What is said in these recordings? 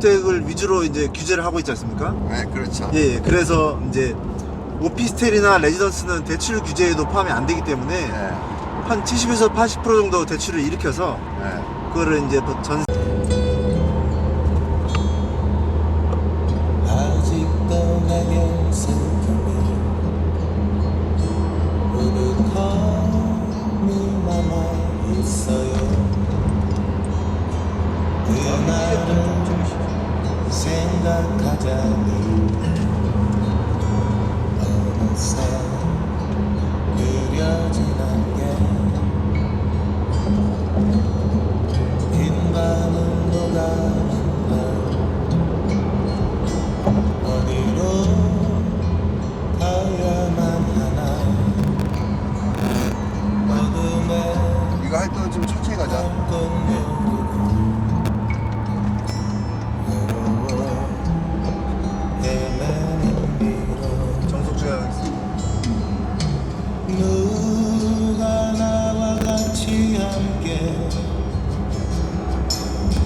주택을 위주로 이제 규제를 하고 있지 않습니까? 네, 그렇죠. 예, 예. 그래서 이제 오피스텔이나 레지던스는 대출 규제에도 포함이 안 되기 때문에 네, 한 70에서 80% 정도 대출을 일으켜서 네. 그거를 이제 뭐전 아직도 내게 슬픔이 우두커니 남아 있어요 그날을 생각하자니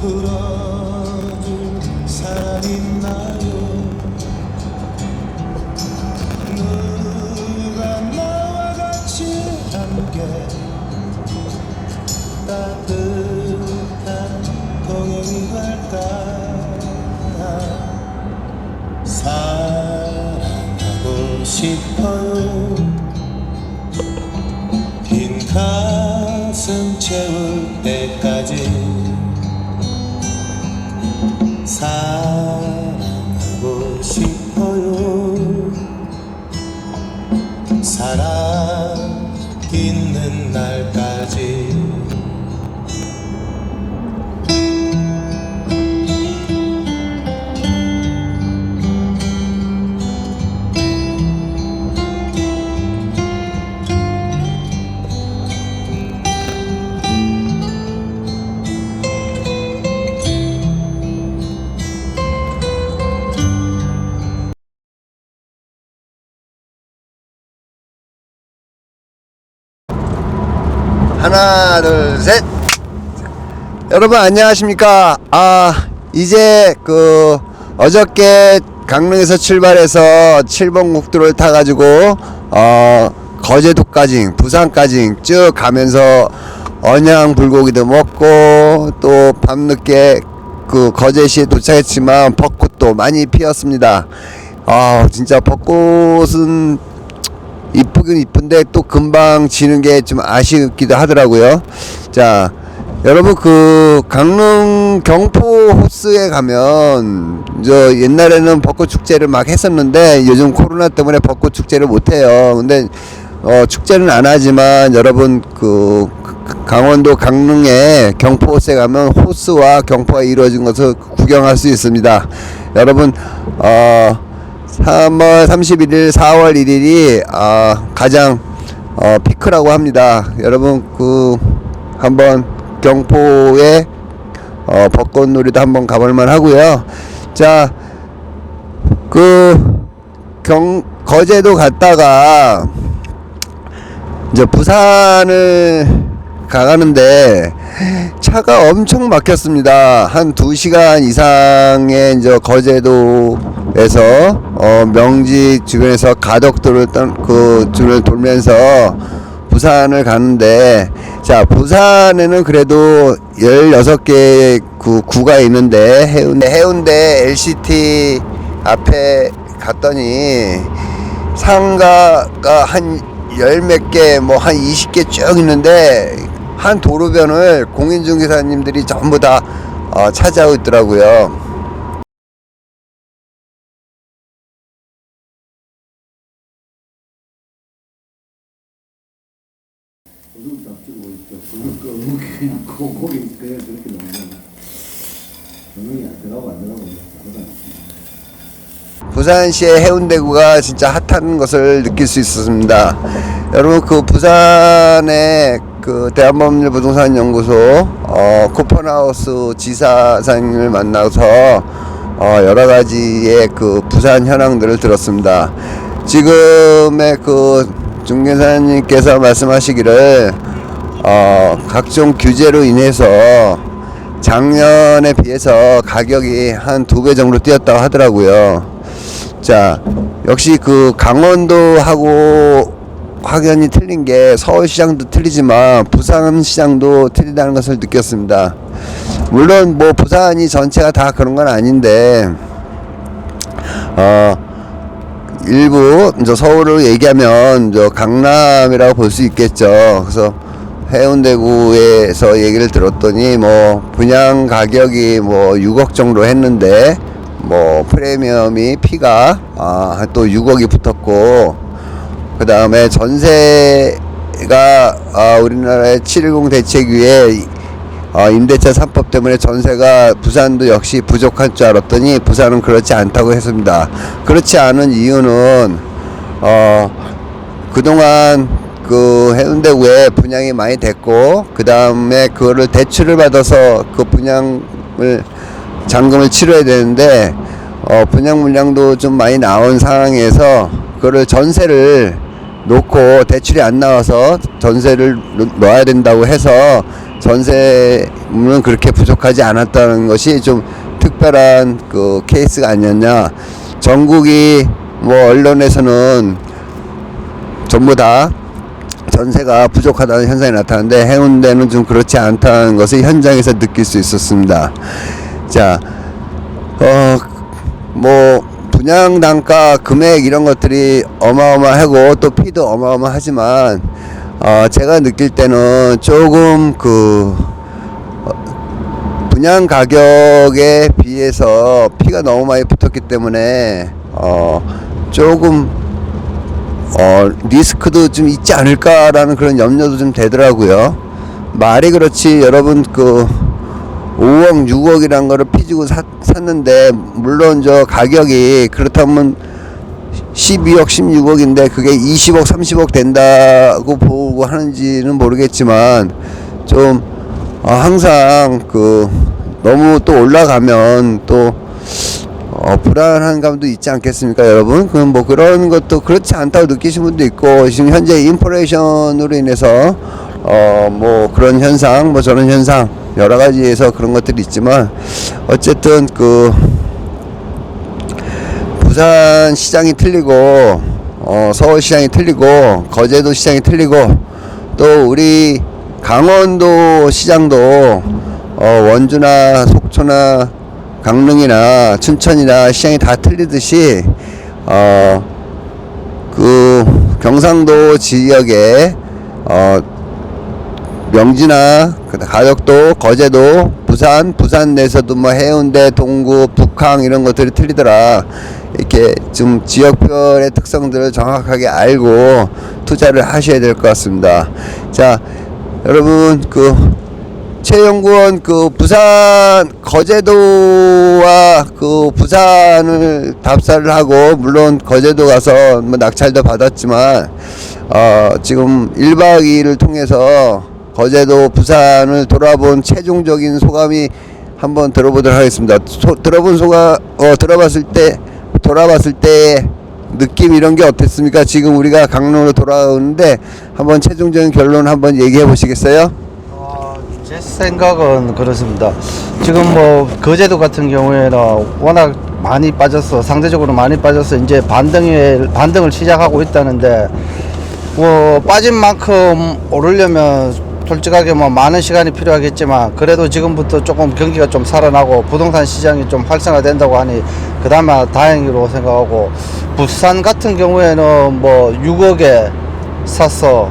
풀어줄 사람 있나요? 누가 나와 같이 함께 따뜻한 동행이 될까? 사랑하고 싶어요. 빈 가슴 채울 때까지 사랑하고 싶어요. 사랑 있는 날까지 하나, 둘, 셋. 여러분 안녕하십니까? 아 이제 그 어저께 강릉에서 출발해서 7번 국도를 타가지고 어 거제도까지 부산까지 쭉 가면서 언양 불고기도 먹고 또 밤늦게 그 거제시에 도착했지만 벚꽃도 많이 피었습니다. 아 진짜 벚꽃은 이쁘긴 이쁜데 또 금방 지는 게 좀 아쉽기도 하더라고요. 자, 여러분 그 강릉 경포 호수에 가면 저 옛날에는 벚꽃 축제를 막 했었는데 요즘 코로나 때문에 벚꽃 축제를 못 해요. 근데 어 축제는 안 하지만 여러분 그 강원도 강릉에 경포 호수에 가면 호수와 경포가 이루어진 것을 구경할 수 있습니다. 여러분 어 3월 31일, 4월 1일이 아, 가장 어, 피크라고 합니다. 여러분 그 한번 경포에 어, 벚꽃놀이도 한번 가볼만 하고요. 자, 그 경 거제도 갔다가 이제 부산을 가가는데 차가 엄청 막혔습니다. 한 2시간 이상의 이제 거제도에서 어, 명지 주변에서 가덕도를 떤, 그 줄을 돌면서 부산을 가는데 자 부산에는 그래도 16개 그 구가 있는데 해운대 해운대 LCT 앞에 갔더니 상가가 한 열 몇 개, 뭐 한 20개 쭉 있는데 한 도로변을 공인중개사님들이 전부 다 어, 차지하고 있더라고요. 부산시의 해운대구가 진짜 핫한 것을 느낄 수 있었습니다. 여러분 그 부산의 그 대한법률 부동산 연구소 어, 쿠퍼나우스 지사장님을 만나서 어, 여러 가지의 그 부산 현황들을 들었습니다. 지금의 그 중개사님께서 말씀하시기를 어, 각종 규제로 인해서 작년에 비해서 가격이 한 두 배 정도 뛰었다고 하더라고요. 자, 역시 그 강원도하고 확연히 틀린 게 서울시장도 틀리지만 부산시장도 틀리다는 것을 느꼈습니다. 물론 뭐 부산이 전체가 다 그런 건 아닌데, 어, 일부 이제 서울을 얘기하면 저 강남이라고 볼 수 있겠죠. 그래서 해운대구에서 얘기를 들었더니 뭐 분양 가격이 뭐 6억 정도 했는데 뭐 프리미엄이 피가 아, 또 6억이 붙었고 그 다음에 전세가 아, 우리나라의 710 대책 위에 어, 임대차 3법 때문에 전세가 부산도 역시 부족할 줄 알았더니 부산은 그렇지 않다고 했습니다. 그렇지 않은 이유는 어, 그동안 그 해운대구에 분양이 많이 됐고 그 다음에 그거를 대출을 받아서 그 분양을 잔금을 치러야 되는데 어, 분양 물량도 좀 많이 나온 상황에서 그거를 전세를 놓고 대출이 안 나와서 전세를 놓- 놓아야 된다고 해서 전세는 그렇게 부족하지 않았다는 것이 좀 특별한 그 케이스가 아니었냐. 전국이 뭐 언론에서는 전부 다 전세가 부족하다는 현상이 나타나는데 해운대는 좀 그렇지 않다는 것을 현장에서 느낄 수 있었습니다. 자, 어, 뭐 분양 단가 금액 이런 것들이 어마어마하고 또 피도 어마어마하지만 어, 제가 느낄 때는 조금 그 어, 분양 가격에 비해서 피가 너무 많이 붙었기 때문에 어, 조금 어, 리스크도 좀 있지 않을까라는 그런 염려도 좀 되더라고요. 말이 그렇지 여러분 그 5억, 6억이란 거를 피지고 사, 샀는데 물론 저 가격이 그렇다면 12억, 16억인데 그게 20억, 30억 된다고 보고 하는지는 모르겠지만 좀 어, 항상 그 너무 또 올라가면 또 어, 불안한 감도 있지 않겠습니까, 여러분? 그럼 뭐 그런 것도 그렇지 않다고 느끼신 분도 있고 지금 현재 인플레이션으로 인해서 어, 뭐 그런 현상, 뭐 저런 현상 여러 가지에서 그런 것들이 있지만 어쨌든 그 부산 시장이 틀리고 어, 서울 시장이 틀리고 거제도 시장이 틀리고 또 우리 강원도 시장도 어, 원주나 속초나 강릉이나 춘천이나 시장이 다 틀리듯이 어, 그 경상도 지역에 어, 명지나 그 가덕도, 거제도, 부산, 부산 내에서도 뭐 해운대, 동구, 북항 이런 것들이 틀리더라. 이렇게 좀 지역별의 특성들을 정확하게 알고 투자를 하셔야 될 것 같습니다. 자, 여러분 그 최연구원 그 부산 거제도와 그 부산을 답사를 하고 물론 거제도 가서 뭐 낙찰도 받았지만 어 지금 1박 2일을 통해서 거제도 부산을 돌아본 최종적인 소감이 한번 들어보도록 하겠습니다. 소, 들어본 소감 어 들어봤을 때 돌아봤을 때 느낌 이런 게 어땠습니까? 지금 우리가 강릉으로 돌아오는데 한번 최종적인 결론 한번 얘기해 보시겠어요? 어, 제 생각은 그렇습니다. 지금 뭐 거제도 같은 경우에는 워낙 많이 빠졌어 상대적으로 많이 빠져서 이제 반등을 반등을 시작하고 있다는데 뭐 빠진 만큼 오르려면 솔직하게 뭐 많은 시간이 필요하겠지만 그래도 지금부터 조금 경기가 좀 살아나고 부동산 시장이 좀 활성화된다고 하니 그나마 다행으로 생각하고 부산 같은 경우에는 뭐 6억에 샀어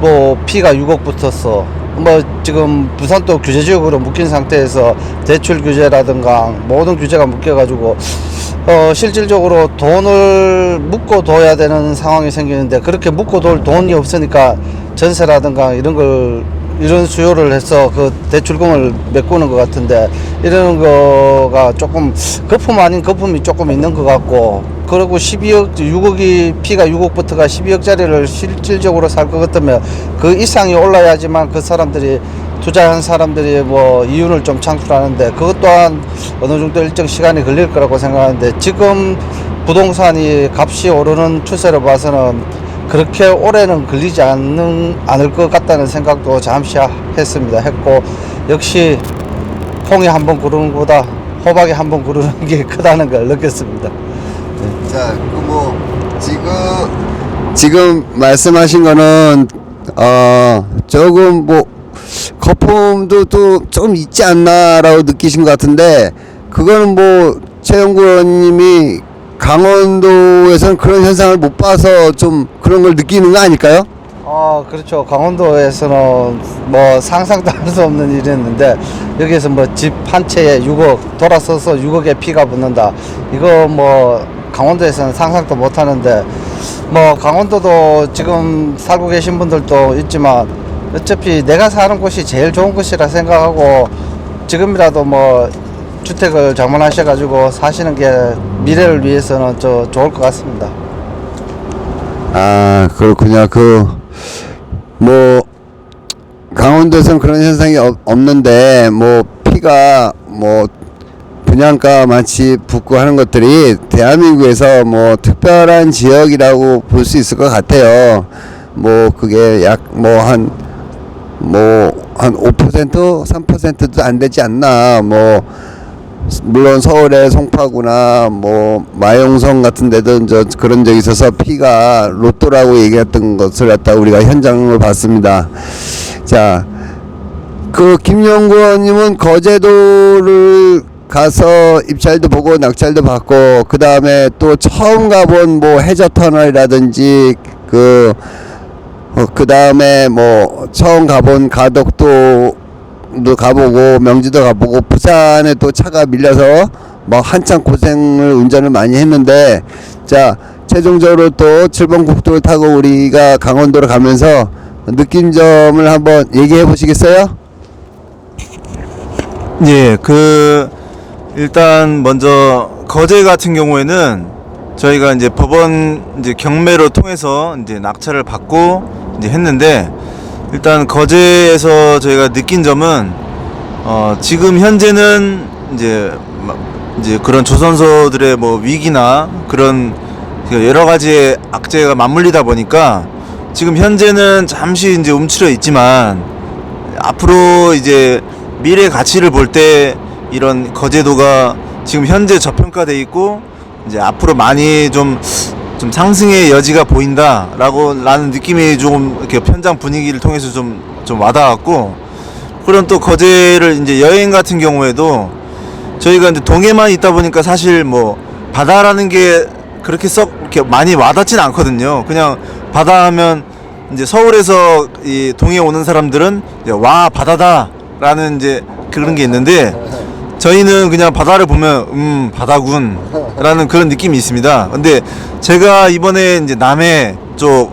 뭐 피가 6억 붙었어. 뭐 지금 부산도 규제 지역으로 묶인 상태에서 대출 규제라든가 모든 규제가 묶여 가지고 어 실질적으로 돈을 묶고 둬야 되는 상황이 생기는데 그렇게 묶고 둘 돈이 없으니까 전세라든가 이런 걸 이런 수요를 해서 그 대출금을 메꾸는 것 같은데 이런 거가 조금 거품 아닌 거품이 조금 있는 것 같고 그리고 12억 6억이 피가 6억부터가 12억짜리를 실질적으로 살 것 같으면 그 이상이 올라야지만 그 사람들이 투자한 사람들이 뭐 이윤을 좀 창출하는데 그것 또한 어느 정도 일정 시간이 걸릴 거라고 생각하는데 지금 부동산이 값이 오르는 추세로 봐서는 그렇게 오래는 걸리지 않는 않을 것 같다는 생각도 잠시 했습니다. 했고 역시 콩이 한 번 구르는 것보다 호박이 한 번 구르는 게 크다는 걸 느꼈습니다. 자, 그뭐 지금 지금 말씀하신 거는 어 조금 뭐 거품도 또좀 있지 않나라고 느끼신 것 같은데 그거는 뭐 최영구 의원님이 강원도에서는 그런 현상을 못 봐서 좀 그런 걸 느끼는 거 아닐까요? 아 그렇죠 강원도에서는 뭐 상상도 할 수 없는 일이었는데 여기에서 뭐 집 한 채에 6억 돌아서서 6억의 피가 붙는다 이거 뭐 강원도에서는 상상도 못 하는데 뭐 강원도도 지금 살고 계신 분들도 있지만 어차피 내가 사는 곳이 제일 좋은 곳이라 생각하고 지금이라도 뭐 주택을 장만하셔가지고 사시는 게 미래를 위해서는 저 좋을 것 같습니다. 아 그렇군요. 그뭐 강원도에서는 그런 현상이 없, 없는데 뭐 피가 뭐 분양가 마치 붙고 하는 것들이 대한민국에서 뭐 특별한 지역이라고 볼 수 있을 것 같아요. 뭐 그게 약 뭐 한 뭐한5% 3%도 안 되지 않나 뭐 물론 서울의 송파구나 뭐 마용성 같은 데도 저 그런 적이 있어서 피가 로또라고 얘기했던 것을 갖다 우리가 현장을 봤습니다. 자, 그 김영구 의원님은 거제도를 가서 입찰도 보고 낙찰도 받고 그 다음에 또 처음 가본 뭐 해저 터널이라든지 그 어, 그 다음에 뭐 처음 가본 가덕도 도 가보고 명지도 가보고 부산에 또 차가 밀려서 뭐 한참 고생을 운전을 많이 했는데 자 최종적으로 또 7번 국도를 타고 우리가 강원도로 가면서 느낀 점을 한번 얘기해 보시겠어요? 예, 그 일단 먼저 거제 같은 경우에는 저희가 이제 법원 이제 경매로 통해서 이제 낙찰을 받고 이제 했는데 일단 거제에서 저희가 느낀 점은 어 지금 현재는 이제 마- 이제 그런 조선소들의 뭐 위기나 그런 그 여러 가지의 악재가 맞물리다 보니까 지금 현재는 잠시 이제 움츠려 있지만 앞으로 이제 미래 가치를 볼 때 이런 거제도가 지금 현재 저평가돼 있고 이제 앞으로 많이 좀, 좀 상승의 여지가 보인다라고 라는 느낌이 조금 이렇게 현장 분위기를 통해서 좀, 좀 와닿았고 그런 또 거제를 이제 여행 같은 경우에도 저희가 이제 동해만 있다 보니까 사실 뭐 바다라는 게 그렇게 썩 이렇게 많이 와닿진 않거든요. 그냥 바다 하면 이제 서울에서 이 동해 오는 사람들은 와 바다다라는 이제 그런 게 있는데 저희는 그냥 바다를 보면 음 바다군 라는 그런 느낌이 있습니다. 근데 제가 이번에 이제 남해 쪽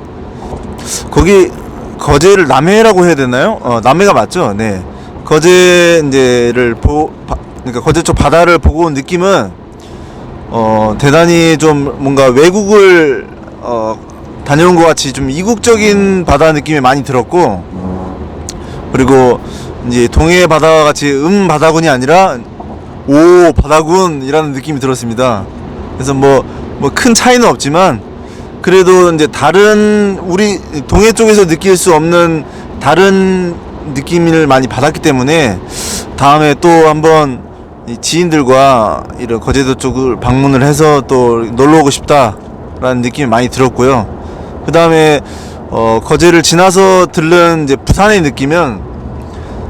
거기 거제를 남해라고 해야 되나요? 어 남해가 맞죠? 네 거제 이제를 보 바- 그러니까 거제 쪽 바다를 보고 온 느낌은 어 대단히 좀 뭔가 외국을 어 다녀온 것 같이 좀 이국적인 바다 느낌이 많이 들었고 그리고 이제 동해 바다 같이 음 바다군이 아니라 오 바다군이라는 느낌이 들었습니다. 그래서 뭐 뭐 큰 차이는 없지만 그래도 이제 다른 우리 동해 쪽에서 느낄 수 없는 다른 느낌을 많이 받았기 때문에 다음에 또 한번 이 지인들과 이런 거제도 쪽을 방문을 해서 또 놀러 오고 싶다라는 느낌이 많이 들었고요. 그 다음에 어 거제를 지나서 들른 이제 부산의 느낌은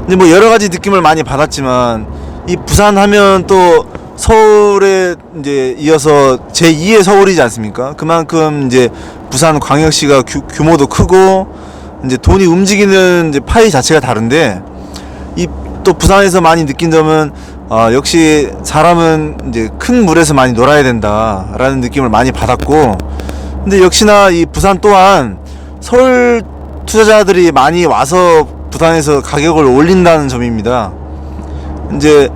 이제 뭐 여러 가지 느낌을 많이 받았지만 이 부산 하면 또 서울에 이제 이어서 제 2의 서울이지 않습니까? 그만큼 이제 부산 광역시가 규, 규모도 크고 이제 돈이 움직이는 이제 파이 자체가 다른데 이 또 부산에서 많이 느낀 점은 아, 역시 사람은 이제 큰 물에서 많이 놀아야 된다라는 느낌을 많이 받았고 근데 역시나 이 부산 또한 서울 투자자들이 많이 와서 부산에서 가격을 올린다는 점입니다. 이제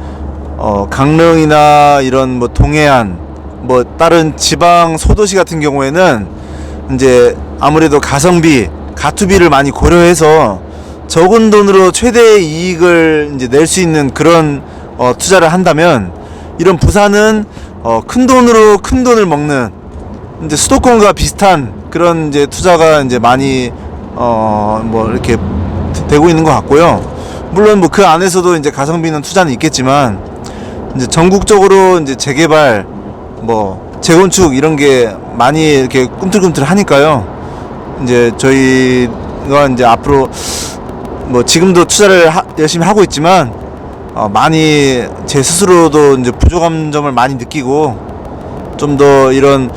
어, 강릉이나 이런 뭐 동해안 뭐 다른 지방 소도시 같은 경우에는 이제 아무래도 가성비, 가투비를 많이 고려해서 적은 돈으로 최대의 이익을 이제 낼 수 있는 그런 어, 투자를 한다면 이런 부산은 어, 큰 돈으로 큰 돈을 먹는 이제 수도권과 비슷한 그런 이제 투자가 이제 많이 어 뭐 이렇게 되고 있는 것 같고요. 물론 뭐 그 안에서도 이제 가성비 있는 투자는 있겠지만 이제 전국적으로 이제 재개발 뭐 재건축 이런 게 많이 이렇게 꿈틀꿈틀 하니까요. 이제 저희가 이제 앞으로 뭐 지금도 투자를 하- 열심히 하고 있지만 어, 많이 제 스스로도 이제 부족한 점을 많이 느끼고 좀 더 이런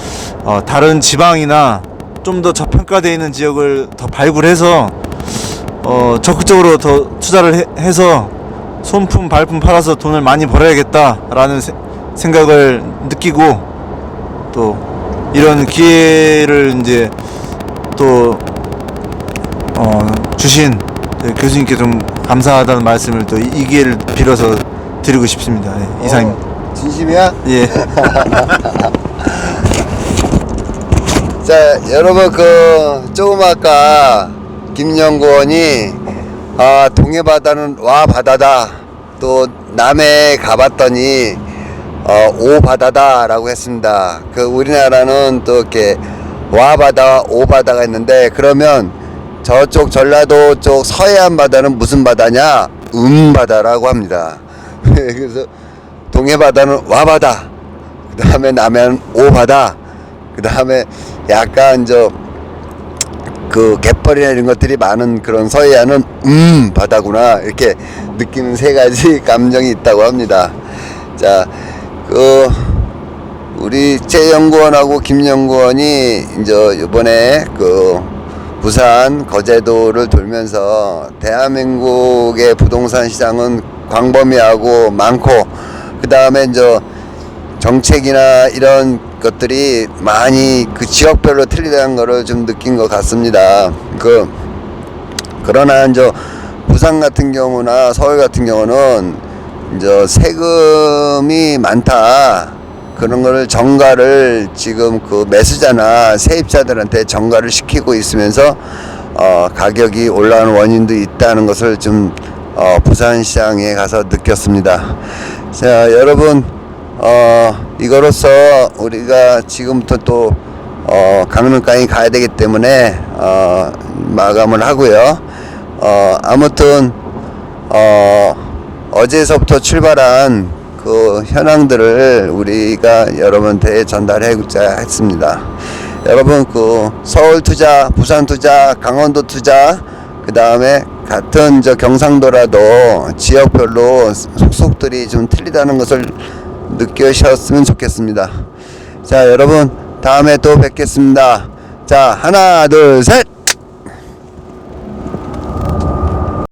어, 다른 지방이나 좀 더 저평가되어 있는 지역을 더 발굴해서 어, 적극적으로 더 투자를 해, 해서 손품 발품 팔아서 돈을 많이 벌어야겠다라는 세- 생각을 느끼고 또 이런 기회를 이제 또 어, 주신 교수님께 좀 감사하다는 말씀을 또 이 기회를 빌어서 드리고 싶습니다. 예, 이상입니다. 어, 진심이야? 예. 자, 여러분 그 조금 아까 김영구원이 아, 동해 바다는 와 바다다. 또 남해 가봤더니 어, 오 바다다라고 했습니다. 그 우리나라는 또 이렇게 와 바다, 오 바다가 있는데 그러면 저쪽 전라도 쪽 서해안 바다는 무슨 바다냐? 음 바다라고 합니다. 그래서 동해 바다는 와 바다. 그 다음에 남해는 오 바다. 그 다음에 약간 저 그 갯벌이나 이런 것들이 많은 그런 서해안은 음 바다구나 이렇게 느끼는 세 가지 감정이 있다고 합니다. 자, 그 우리 최 연구원하고 김 연구원이 이제 이번에 그 부산 거제도를 돌면서 대한민국의 부동산 시장은 광범위하고 많고 그 다음에 이제 정책이나 이런 것들이 많이 그 지역별로 틀리다는 거를 좀 느낀 것 같습니다. 그 그러나 이제 부산 같은 경우나 서울 같은 경우는 이제 세금이 많다. 그런 거를 정가를 지금 그 매수자나 세입자들한테 정가를 시키고 있으면서 어, 가격이 올라가는 원인도 있다는 것을 좀 어, 부산시장에 가서 느꼈습니다. 자, 여러분, 어, 이거로써 우리가 지금부터 또 어, 강릉까지 가야 되기 때문에 어, 마감을 하고요. 어, 아무튼 어, 어제서부터 출발한 그 현황들을 우리가 여러분한테 전달해고자 했습니다. 여러분 그 서울 투자, 부산 투자, 강원도 투자, 그 다음에 같은 저 경상도라도 지역별로 속속들이 좀 틀리다는 것을 느끼셨으면 좋겠습니다. 자, 여러분 다음에 또 뵙겠습니다. 자, 하나, 둘, 셋.